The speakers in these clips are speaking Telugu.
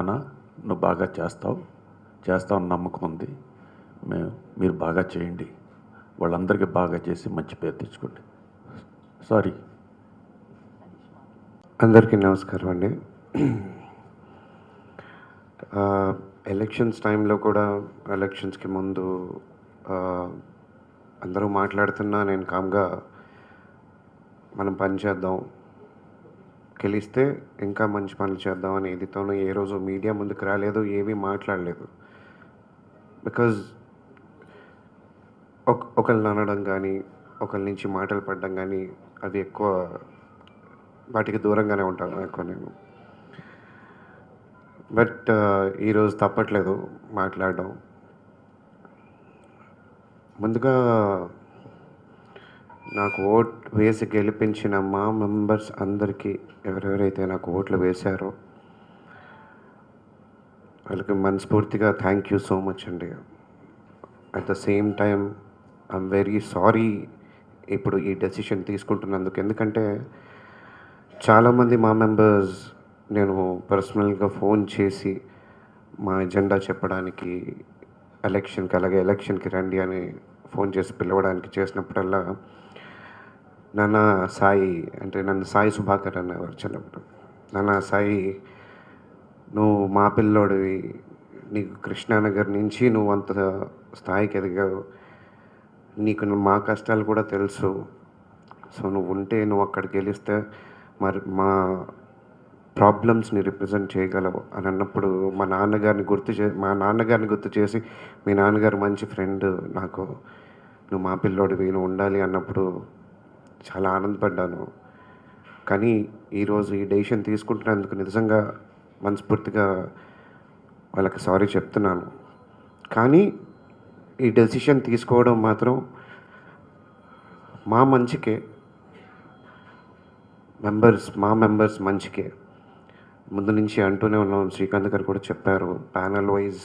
అన్న నువ్వు బాగా చేస్తావు. చేస్తావు నమ్మకం ఉంది. మేము మీరు బాగా చేయండి. వాళ్ళందరికీ బాగా చేసి మంచి పేరు తెచ్చుకోండి. సారీ. అందరికీ నమస్కారం అండి. ఎలక్షన్స్ టైంలో కూడా ఎలక్షన్స్కి ముందు అందరూ మాట్లాడుతున్నా నేను కామ్గా మనం పని చేద్దాం. గెలిస్తే ఇంకా మంచి పనులు చేద్దాం అని ఏ రోజు మీడియా ముందుకు రాలేదు ఏమీ మాట్లాడలేదు. బికాజ్ ఒక అనడం కానీ ఒకళ్ళ నుంచి మాటలు పడడం కానీ అవి ఎక్కువ వాటికి దూరంగానే ఉంటాను ఎక్కువ నేను. బట్ ఈరోజు తప్పట్లేదు మాట్లాడడం. ముందుగా నాకు ఓట్ వేసి గెలిపించిన మా మెంబర్స్ అందరికీ ఎవరెవరైతే నాకు ఓట్లు వేశారో వాళ్ళకి మనస్ఫూర్తిగా థ్యాంక్ యూ సో మచ్ అండి. At the same time I'm very sorry ఇప్పుడు ఈ డెసిషన్ తీసుకుంటున్నందుకు. ఎందుకంటే చాలామంది మా మెంబర్స్ నేను పర్సనల్గా ఫోన్ చేసి మా ఎజెండా చెప్పడానికి ఎలక్షన్కి అలాగే ఎలక్షన్కి రండి అని ఫోన్ చేసి పిలవడానికి చేసినప్పుడల్లా నాన్న సాయి అంటే నన్ను సాయి సుభాకర్ అనేవారు చిన్నప్పుడు. నాన్న సాయి నువ్వు మా పిల్లోడివి నీకు కృష్ణానగర్ నుంచి నువ్వు అంత స్థాయికి ఎదిగావు నీకు మా కష్టాలు కూడా తెలుసు. సో నువ్వు ఉంటే నువ్వు అక్కడికి గెలిస్తే మరి మా ప్రాబ్లమ్స్ని రిప్రజెంట్ చేయగలవు అని అన్నప్పుడు మా నాన్నగారిని గుర్తు చే మా నాన్నగారిని గుర్తు చేసి మీ నాన్నగారు మంచి ఫ్రెండ్ నాకు. నువ్వు మా పిల్లోడివి నువ్వు ఉండాలి అన్నప్పుడు చాలా ఆనందపడ్డాను. కానీ ఈరోజు ఈ డెసిషన్ తీసుకుంటున్నందుకు నిజంగా మనస్ఫూర్తిగా వాళ్ళకి సారీ చెప్తున్నాను. కానీ ఈ డెసిషన్ తీసుకోవడం మాత్రం మా మంచికే. మెంబర్స్ మా మెంబర్స్ మంచికే. ముందు నుంచి అంటూనే ఉన్నాం. శ్రీకాంత్ గారు కూడా చెప్పారు ప్యానల్ వైజ్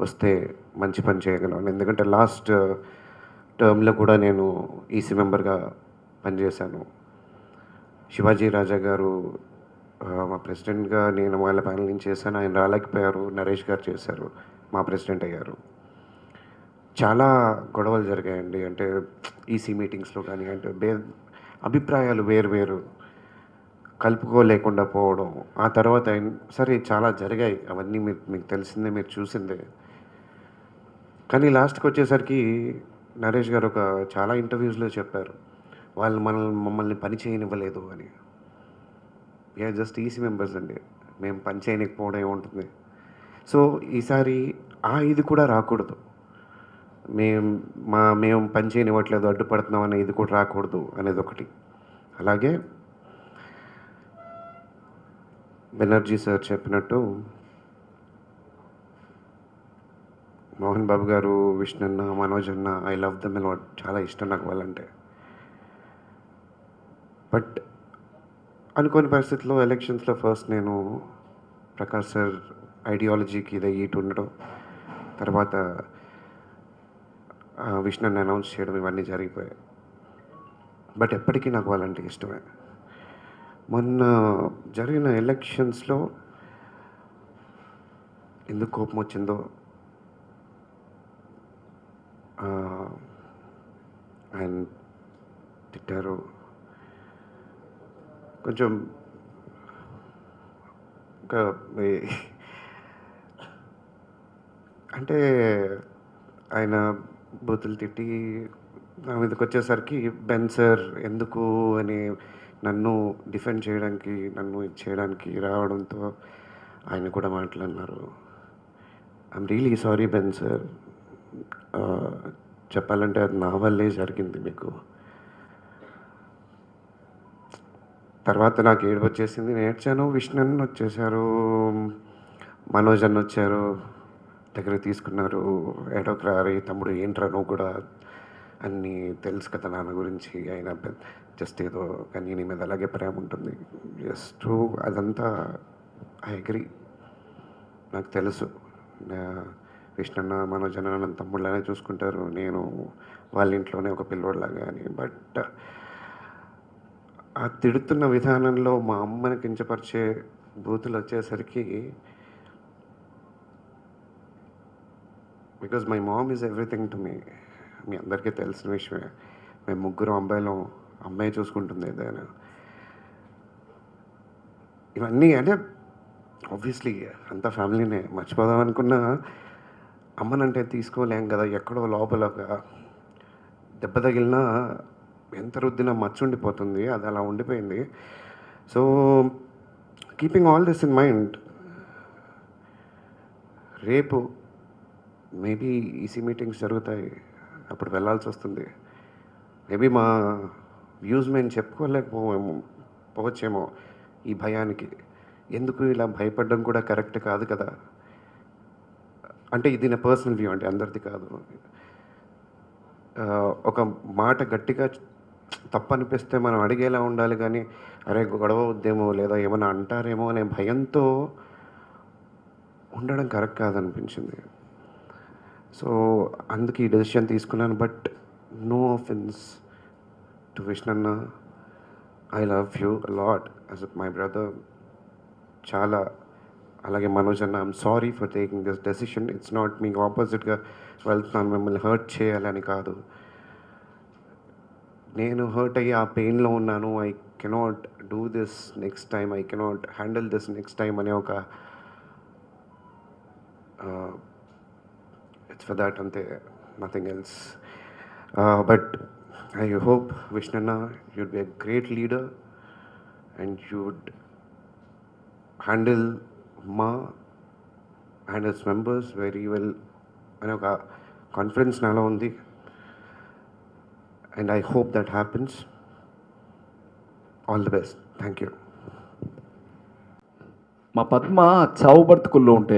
వస్తే మంచి పని చేయగలం. ఎందుకంటే లాస్ట్ టర్మ్లో కూడా నేను ఈసీ మెంబర్గా పనిచేశాను. శివాజీ రాజా గారు మా ప్రెసిడెంట్గా నేను వాళ్ళ ప్యానల్ నుంచి చేశాను. ఆయన రాలేకపోయారు. నరేష్ గారు చేశారు. మా ప్రెసిడెంట్ అయ్యారు. చాలా గొడవలు జరిగాయండి. అంటే ఈసీ మీటింగ్స్లో కానీ అంటే బే అభిప్రాయాలు వేరు వేరు కలుపుకోలేకుండా పోవడం ఆ తర్వాత సరే చాలా జరిగాయి. అవన్నీ మీరు మీకు తెలిసిందే మీరు చూసిందే. కానీ లాస్ట్కి వచ్చేసరికి నరేష్ గారు ఒక చాలా ఇంటర్వ్యూస్లో చెప్పారు. వాళ్ళు మనల్ని మమ్మల్ని పని చేయనివ్వలేదు అని. వీఆర్ జస్ట్ ఈసీ మెంబర్స్ అండి. మేము పని చేయలేకపోవడం ఏముంటుంది? సో ఈసారి ఆ ఇది కూడా రాకూడదు. మేము మా మేము పని చేయనివ్వట్లేదు అడ్డుపడుతున్నాం అనే ఇది కూడా రాకూడదు అనేది ఒకటి. అలాగే బెనర్జీ సార్ చెప్పినట్టు మోహన్ బాబు గారు విష్ణన్న మనోజ్ అన్న ఐ లవ్ దమ్ లాట్ చాలా ఇష్టం నాకు వాళ్ళంటే. బట్ అనుకోని పరిస్థితుల్లో ఎలక్షన్స్లో ఫస్ట్ నేను ప్రకాష్ సార్ ఐడియాలజీకి ఇది ఉండడం తర్వాత విష్ణుని అనౌన్స్ చేయడం ఇవన్నీ జరిగిపోయాయి. బట్ ఎప్పటికీ నాకు వాళ్ళంటే ఇష్టమే. మొన్న జరిగిన ఎలక్షన్స్లో ఎందుకు కోపం వచ్చిందో అండ్ ఆయన తిట్టారు. కొంచెం ఒక అంటే ఆయన బూతులు తిట్టి నా మీదకి వచ్చేసరికి బెన్ సార్ ఎందుకు? అని నన్ను డిఫెండ్ చేయడానికి నన్ను ఇది చేయడానికి రావడంతో ఆయన కూడా మాట్లాడినారు. I'm really sorry Ben sir. చెప్పాలంటే అది నా వల్లే జరిగింది మీకు. తర్వాత నాకు ఏడుపు వచ్చేసింది. నేర్చాను. విష్ణు అన్న వచ్చేసారు. మనోజ్ అన్న వచ్చారు. దగ్గర తీసుకున్నారు. ఏడోకరా తమ్ముడు ఏంట్రా నువ్వు కూడా? అన్నీ తెలుసు కదా నాన్న గురించి. అయినా జస్ట్ ఏదో కానీ నీ మీద అలాగే ప్రేమ ఉంటుంది. జస్ట్ అదంతా ఐ అగ్రి. నాకు తెలుసు. విష్ణన్న మనోజ్ అన్న నన్ను తమ్ముళ్ళనే చూసుకుంటారు. నేను వాళ్ళ ఇంట్లోనే ఒక పిల్లోడిలాగా అని. బట్ ఆ తిడుతున్న విధానంలో మా అమ్మని కించపరిచే బూతులు వచ్చేసరికి because my mom is everything to me మీ అందరికీ తెలిసిన విషయమే. మేము ముగ్గురు అమ్మాయిలో అమ్మాయి చూసుకుంటుంది ఏదైనా. ఇవన్నీ అంటే ఆబ్వియస్లీ అంత ఫ్యామిలీనే. మర్చిపోదాం అనుకున్నా అమ్మనంటే తీసుకోలేం కదా ఎక్కడో లోపలగా దెబ్బ తగిలినా ఎంత రుద్దినా మచ్చు ఉండిపోతుంది అది అలా ఉండిపోయింది. So keeping all this in mind రేపు మేబీ ఈసీ మీటింగ్స్ జరుగుతాయి అప్పుడు వెళ్ళాల్సి వస్తుంది. మేబీ మా వ్యూస్ మేము చెప్పుకోలేకపోవేమో పోవచ్చేమో ఈ భయానికి. ఎందుకు ఇలా భయపడడం కూడా కరెక్ట్ కాదు కదా? అంటే ఇది నా పర్సనల్ వ్యూ అంటే అందరిది కాదు. ఒక మాట గట్టిగా తప్పు అనిపిస్తే మనం అడిగేలా ఉండాలి కానీ అరే గొడవ వద్దేమో లేదా ఏమైనా అంటారేమో అనే భయంతో ఉండడం కరెక్ట్ కాదనిపించింది. సో అందుకే ఈ డెసిషన్ తీసుకున్నాను. But no offence to విష్ణన్న. I love you lot. As my brother చాలా అలాగే మనోజ్ అన్న I'm sorry for taking this decision it's not మీకు ఆపోజిట్గా వెళ్తున్నాను. మిమ్మల్ని హర్ట్ చేయాలని కాదు. నేను హర్ట్ అయ్యి ఆ పెయిన్లో ఉన్నాను. I cannot do this next time I cannot handle this next time అనే ఒక ఇట్స్ ఫర్ దాట్ అంతే. Nothing else but I hope విష్ణన్న you'd be a great leader and you'd handle మా హ్యాండిల్స్ మెంబర్స్ వెరీ వెల్ అనే ఒక కాన్ఫిడెన్స్ నాలో ఉంది. And I hope that happens all the best thank you మా పద్మ చావు బతుకుల్లో ఉంటే